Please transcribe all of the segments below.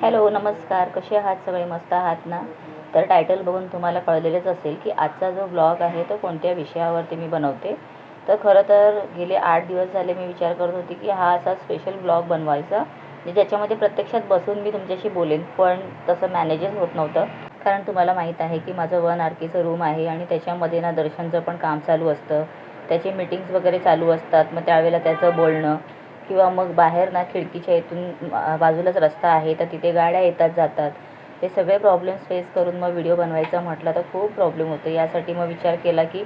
Hello नमस्कार. कसे आहात? सगळे मस्त आहात ना? तर टायटल बघून तुम्हाला कळलेलंच असेल की आजचा जो ब्लॉग आहे तो कोणत्या विषयावरती मी बनवते? तर खरं तर गेले आठ दिवस झाले मी विचार करत होती की हा असा स्पेशल ब्लॉग बनवायचा म्हणजे ज्याच्यामध्ये प्रत्यक्षात बसून मी तुमच्याशी बोलेन पण तसं मॅनेजच होत नव्हतं. कारण तुम्हाला माहीत आहे की माझं वन आर केचं रूम आहे आणि त्याच्यामध्ये ना दर्शनचं पण काम चालू असतं. त्याचे मीटिंग्स वगैरे चालू असतात. मग त्यावेळेला त्याचं बोलणं किंवा मग बाहेर ना खिडकीच्या इथून बाजूलाच रस्ता आहे तर तिथे गाड्या येतात जातात. हे सगळे प्रॉब्लेम्स फेस करून मग व्हिडिओ बनवायचा म्हटलं तर खूप प्रॉब्लेम होतो. यासाठी मग विचार केला की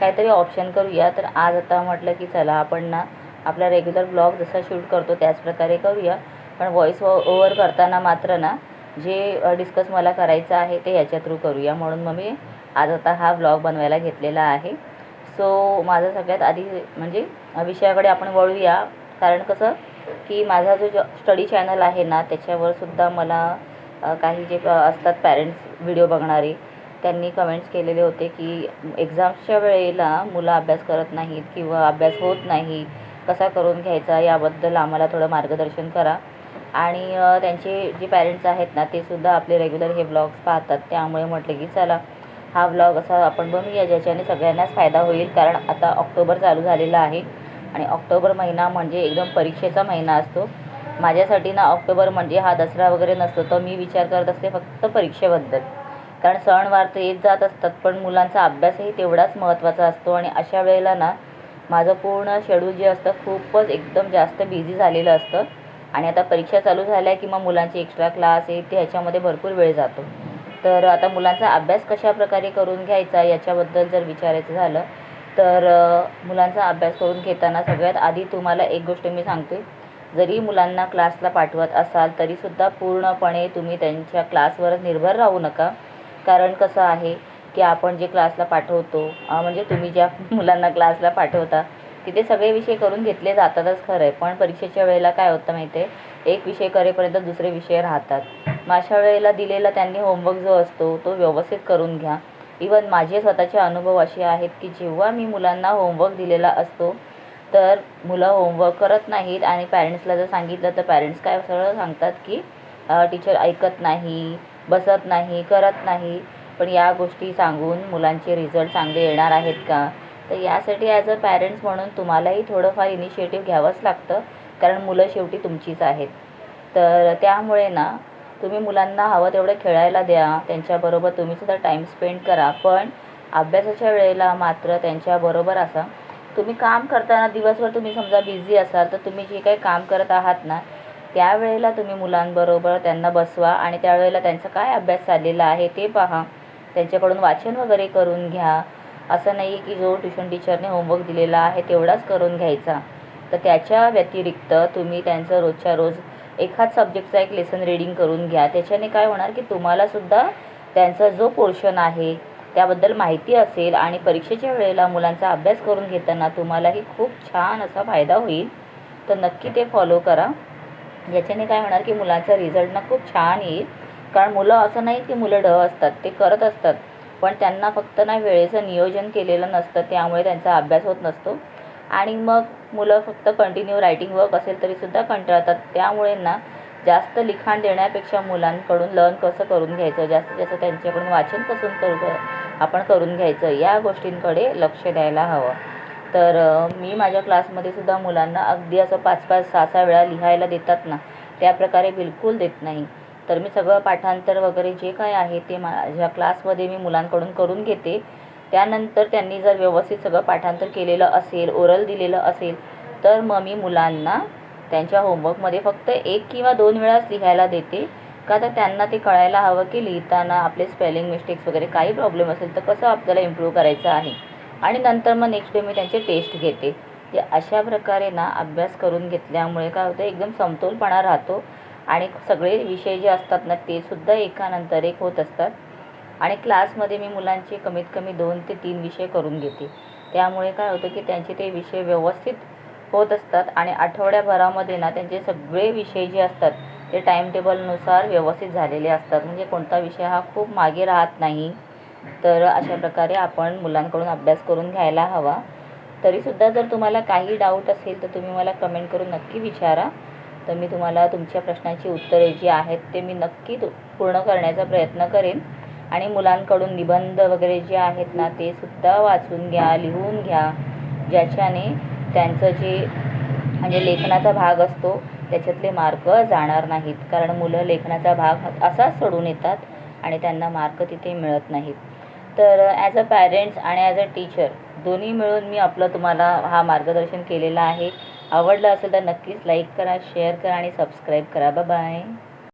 काहीतरी ऑप्शन करूया. तर आज आता म्हटलं की चला आपण ना आपला रेग्युलर ब्लॉग जसा शूट करतो त्याच प्रकारे करूया. पण व्हॉईस ओवर करताना मात्र ना जे डिस्कस मला करायचं आहे ते याच्या थ्रू करूया. म्हणून मग मी आज आता हा ब्लॉग बनवायला घेतलेला आहे. सो माझं सगळ्यात आधी म्हणजे विषयाकडे आपण वळूया. कारण कसं की माझा जो ज स्टडी चॅनल आहे ना त्याच्यावर सुद्धा मला काही जे असतात पॅरेंट्स व्हिडिओ बघणारे त्यांनी कमेंट्स केलेले होते की एक्झाम्सच्या वेळेला मुलं अभ्यास करत नाहीत किंवा अभ्यास होत नाही कसा करून घ्यायचा याबद्दल आम्हाला थोडं मार्गदर्शन करा. आणि त्यांचे जे पॅरेंट्स आहेत ना ते सुद्धा आपले रेग्युलर हे ब्लॉग्स पाहतात. त्यामुळे म्हटलं की चला हा ब्लॉग असा आपण बनवूया ज्याच्याने सगळ्यांनाच फायदा होईल. कारण आता ऑक्टोबर चालू झालेला आहे. आणि ऑक्टोबर महिना म्हणजे एकदम परीक्षेचा महिना असतो. माझ्यासाठी ना ऑक्टोबर म्हणजे हा दसरा वगैरे नसतो तर मी विचार करत असते फक्त परीक्षेबद्दल. कारण सणवार तर येत जात असतात पण मुलांचा अभ्यासही तेवढाच महत्त्वाचा असतो आणि अशा वेळेला ना माझं पूर्ण शेड्यूल जे असतं खूपच एकदम जास्त बिझी झालेलं असतं. आणि आता परीक्षा चालू झाल्या की मग मुलांचे एक्स्ट्रा क्लास हे ते ह्याच्यामध्ये भरपूर वेळ जातो. तर आता मुलांचा अभ्यास कशा प्रकारे करून घ्यायचा याच्याबद्दल जर विचारायचं झालं तर मुलांचा अभ्यास करून घेताना सगळ्यात आधी तुम्हाला एक गोष्ट मी सांगते. जरी मुलांना क्लासला पाठवत असाल तरीसुद्धा पूर्णपणे तुम्ही त्यांच्या क्लासवरच निर्भर राहू नका. कारण कसं आहे की आपण जे क्लासला पाठवतो म्हणजे तुम्ही ज्या मुलांना क्लासला पाठवता तिथे सगळे विषय करून घेतले जातातच खरं आहे पण परीक्षेच्या वेळेला काय होतं माहिती आहे एक विषय करेपर्यंत दुसरे विषय राहतात. मग अशा वेळेला दिलेला त्यांनी होमवर्क जो असतो तो व्यवस्थित करून घ्या. इवन माझे स्वतःचे अनुभव असे आहेत की जेव्हा मी मुलांना होमवर्क दिलेला असतो तर मुलं होमवर्क करत नाहीत आणि पॅरेंट्सला जर सांगितलं तर पॅरेंट्स काय सरळ सांगतात की टीचर ऐकत नाही बसत नाही करत नाही. पण या गोष्टी सांगून मुलांचे रिझल्ट चांगले येणार आहेत का? तर यासाठी ॲज अ पॅरेंट्स म्हणून तुम्हालाही थोडंफार इनिशिएटिव्ह घ्यावंच लागतं कारण मुलं शेवटी तुमचीच आहेत. तर त्यामुळे ना तुम्ही मुलांना हवं तेवढं खेळायला द्या. त्यांच्याबरोबर तुम्ही सुद्धा टाईम स्पेंड करा. पण अभ्यासाच्या वेळेला मात्र त्यांच्याबरोबर असा. तुम्ही काम करताना दिवसभर तुम्ही समजा बिझी असाल तर तुम्ही जे काही काम करत आहात ना त्यावेळेला तुम्ही मुलांबरोबर त्यांना बसवा आणि त्यावेळेला त्यांचा काय अभ्यास चाललेला आहे ते पहा. त्यांच्याकडून वाचन वगैरे करून घ्या. असं नाही की जो ट्युशन टीचरने होमवर्क दिलेला आहे तेवढाच करून घ्यायचा. तर त्याच्या व्यतिरिक्त तुम्ही त्यांचं रोजच्या रोज एखाद सब्जेक्टचा एक लेसन रीडिंग करून घ्या. त्याच्याने काय होणार की तुम्हालासुद्धा त्यांचा जो पोर्शन आहे त्याबद्दल माहिती असेल आणि परीक्षेच्या वेळेला मुलांचा अभ्यास करून घेताना तुम्हालाही खूप छान असा फायदा होईल. तर नक्की ते फॉलो करा. याच्याने काय होणार की मुलांचा रिझल्ट ना खूप छान येईल. कारण मुलं असं नाही की मुलं ढ असतात ते करत असतात. पण त्यांना फक्त ना वेळेचं नियोजन केलेलं नसतं त्यामुळे त्यांचा अभ्यास होत नसतो. आणि मग मुलं फक्त कंटिन्यू रायटिंग वर्क असेल तरीसुद्धा कंटाळतात. त्यामुळे ना जास्त लिखाण देण्यापेक्षा मुलांकडून लर्न कसं करून घ्यायचं जास्तीत जास्त त्यांच्याकडून वाचन कसं करू आपण करून घ्यायचं या गोष्टींकडे लक्ष द्यायला हवं. तर मी माझ्या क्लासमध्ये सुद्धा मुलांना अगदी असं पाच पाच सहा सहा वेळा लिहायला देतात ना त्या प्रकारे बिलकुल देत नाही. तर मी सगळं पाठांतर वगैरे जे काय आहे ते माझ्या क्लासमध्ये मी मुलांकडून करून घेते. त्यानंतर त्यांनी जर व्यवस्थित सगळं पाठांतर केलेलं असेल ओरल दिलेलं असेल तर मग मी मुलांना त्यांच्या होमवर्कमध्ये फक्त एक किंवा दोन वेळाच लिहायला देते. का तर त्यांना ते कळायला हवं की लिहिताना आपले स्पेलिंग मिस्टेक्स वगैरे काही प्रॉब्लेम असेल तर कसं आपल्याला इम्प्रूव्ह करायचं आहे? आणि नंतर मग नेक्स्ट डे मी त्यांचे टेस्ट घेते. ते अशा प्रकारे ना अभ्यास करून घेतल्यामुळे काय होतं एकदम समतोलपणा राहतो. आणि सगळे विषय जे असतात ना ते सुद्धा एकानंतर एक होत असतात. आणि क्लासमध्ये मी मुलांचे कमीत कमी दोन ते तीन विषय करून घेते. त्यामुळे काय होतं की त्यांचे ते विषय व्यवस्थित होत असतात आणि आठवड्याभरामध्ये ना त्यांचे सगळे विषय जे असतात ते टाईमटेबलनुसार व्यवस्थित झालेले असतात. म्हणजे कोणता विषय हा खूप मागे राहत नाही. तर अशा प्रकारे आपण मुलांकडून अभ्यास करून घ्यायला हवा. तरीसुद्धा जर तुम्हाला काही डाऊट असेल तर तुम्ही मला कमेंट करून नक्की विचारा. तर मी तुम्हाला तुमच्या प्रश्नांची उत्तरे जी आहेत ते मी नक्की पूर्ण करण्याचा प्रयत्न करेन. आणि मुलांकडून निबंध वगैरे जे आहेत ना ते सुद्धा वाचून घ्या लिहून घ्या. ज्याच्याने त्यांचं जे म्हणजे लेखनाचा भाग असतो त्याच्यातले मार्क जाणार नाहीत. कारण मुलं लेखनाचा भाग असाच सोडून येतात आणि त्यांना मार्क तिथे मिळत नाहीत. तर ॲज अ पॅरेंट्स आणि ॲज अ टीचर दोन्ही मिळून मी आपलं तुम्हाला हा मार्गदर्शन केलेला आहे. आवडलं असेल तर नक्कीच लाईक करा शेअर करा आणि सबस्क्राईब करा. बाय